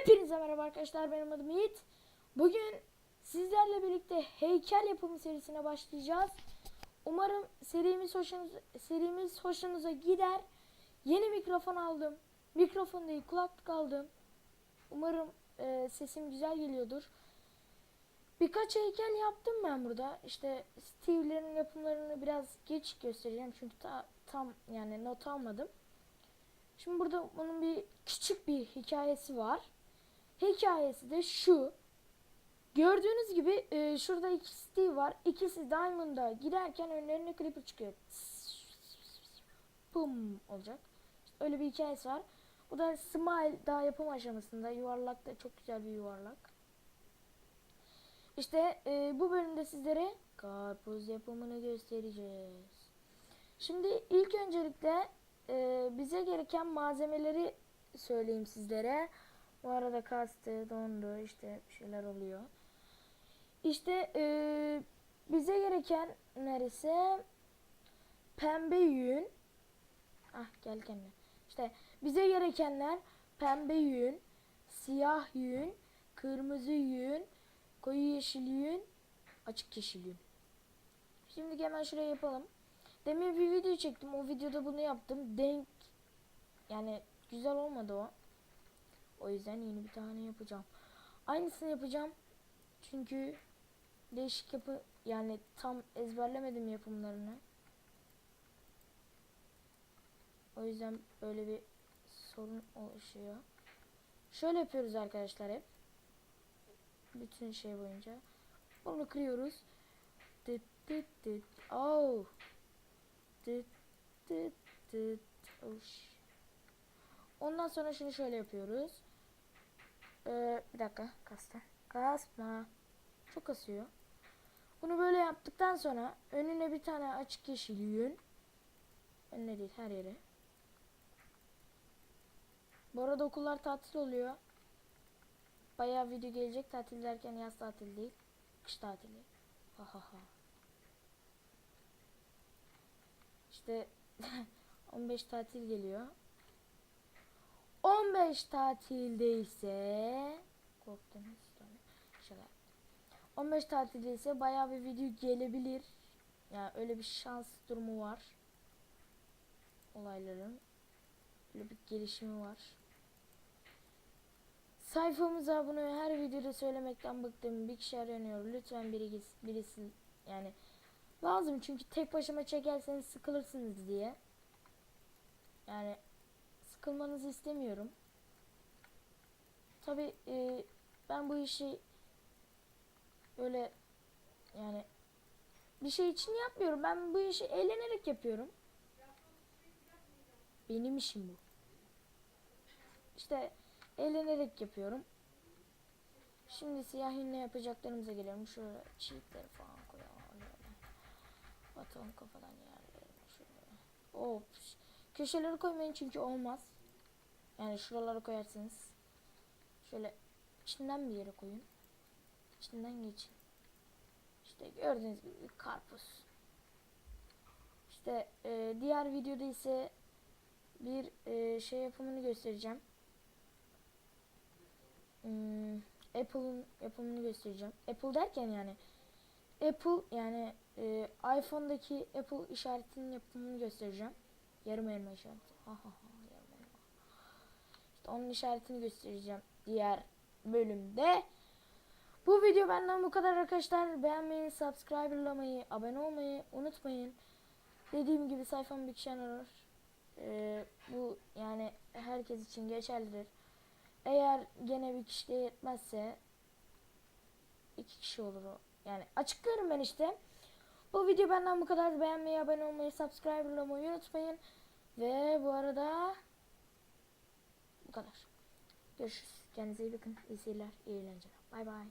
Hepinize merhaba arkadaşlar benim adım Yiğit. Bugün sizlerle birlikte heykel yapımı serisine başlayacağız. Umarım serimiz hoşunuza, serimiz hoşunuza gider. Yeni mikrofon aldım. Mikrofon değil kulaklık aldım. Umarım e, sesim güzel geliyordur. Birkaç heykel yaptım ben burada. İşte Steve'lerin yapımlarını biraz geç göstereceğim çünkü ta, tam yani not almadım. Şimdi burada bunun bir küçük bir hikayesi var. Hikayesi de şu. Gördüğünüz gibi e, şurada iki Steve var. İkisi Diamond'a giderken önlerine Creeper çıkıyor. Pum olacak. İşte öyle bir hikayesi var. Bu da Smile daha yapım aşamasında. Yuvarlak da çok güzel bir yuvarlak. İşte e, bu bölümde sizlere karpuz yapımını göstereceğiz. Şimdi ilk öncelikle e, bize gereken malzemeleri söyleyeyim sizlere. Bu arada kastı, dondu işte bir şeyler oluyor. İşte e, bize gereken neresi? Pembe yün. Ah gel kendine. İşte bize gerekenler pembe yün, siyah yün, kırmızı yün, koyu yeşil yün, açık yeşil yün. Şimdi hemen şuraya yapalım. Demin bir video çektim. O videoda bunu yaptım. Denk yani güzel olmadı o. O yüzden yeni bir tane yapacağım. Aynısını yapacağım. Çünkü değişik yapı yani tam ezberlemedim yapımlarını. O yüzden böyle bir sorun oluşuyor. Şöyle yapıyoruz arkadaşlar hep. Bütün şey boyunca. Bunu kırıyoruz. Dıt dıt dıt. Oh. Dıt dıt dıt. Oş. Ondan sonra şunu şöyle yapıyoruz. Ee, bir dakika kasta. Kasma. Çok kasıyor. Bunu böyle yaptıktan sonra önüne bir tane açık yeşil yün. Önüne değil her yere. Bu arada okullar tatil oluyor. Bayağı video gelecek tatil derken yaz tatil değil. Kış tatili. Ha ha ha. İşte 15 tatil geliyor. 15 tatilde ise. Şaka. 15 tatilde ise bayağı bir video gelebilir. Yani öyle bir şans durumu var. Olayların öyle bir gelişimi var. Sayfamıza bunu her videoda söylemekten bıktım. Bir kişi aranıyor. Lütfen biri birisi yani lazım çünkü tek başıma çekerseniz sıkılırsınız diye. Yani sıkılmanızı istemiyorum. Tabi e, ben bu işi böyle yani bir şey için yapmıyorum. Ben bu işi eğlenerek yapıyorum. Benim işim bu. İşte eğlenerek yapıyorum. Şimdi siyah yünle yapacaklarımıza gelelim. Şöyle çiğitleri falan koyalım. Atalım kafadan yerlerine şöyle. Hop. Köşeleri koymayın çünkü olmaz. Yani şuralara koyarsınız. Şöyle içinden bir yere koyun. İçinden geçin. İşte gördüğünüz gibi karpuz. İşte e, diğer videoda ise bir e, şey yapımını göstereceğim. Hmm, Apple'ın yapımını göstereceğim. Apple derken yani Apple yani e, iPhone'daki Apple işaretinin yapımını göstereceğim. Yarım elma işareti. Yarım elma. İşte onun işaretini göstereceğim diğer bölümde. Bu video benden bu kadar arkadaşlar. Beğenmeyi, subscriberlamayı, abone olmayı unutmayın. Dediğim gibi sayfam bir kişi arar. Ee, bu yani herkes için geçerlidir. Eğer gene bir kişiye yetmezse iki kişi olur o. Yani açıklarım ben işte. Bu video benden bu kadar. Beğenmeyi, abone olmayı, subscriberlamayı unutmayın. Ve bu arada bu kadar. Görüşürüz. Kendinize iyi bakın. İyi seyirler, iyi eğlenceler. Bay bay.